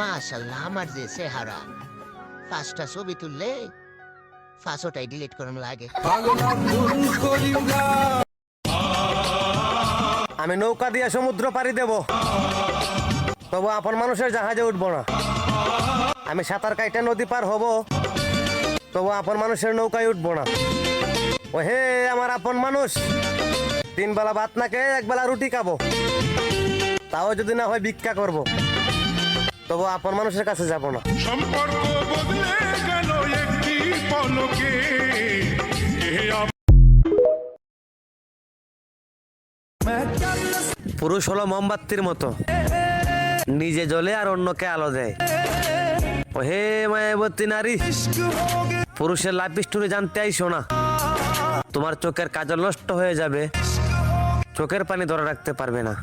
মাশাল্লাহ, আমার যে চেহারা। পাঁচটা ছবি তুললে পাঁচটাই ডিলিট করানো লাগে। আমি নৌকা দিয়ে সমুদ্র পাড়ি দেব। তবু আপন মানুষের জাহাজে উঠবো না। আমি সাঁতার কাইটা নদী পার হব। তবু আপন মানুষের নৌকায় উঠবো না। ও হে আমার আপন মানুষ তিন বেলা ভাত না খেয়ে এক বেলা রুটি খাব। তাও যদি না হয় ভিক্ষা করব। তবু আপন মানুষের কাছে যাব না। সম্পর্ক বদলে গেল একটি পলকে। পুরুষ হলো মোমবাতির মতো। নিজে জ্বলে আর অন্যকে আলো দেয়। ও হে মায়াবতী নারী পুরুষের লাইফ স্টোরি জানতে আইসো না। তোমার চোখের কাজল নষ্ট হয়ে যাবে। চোখের পানি ধরে রাখতে পারবে না।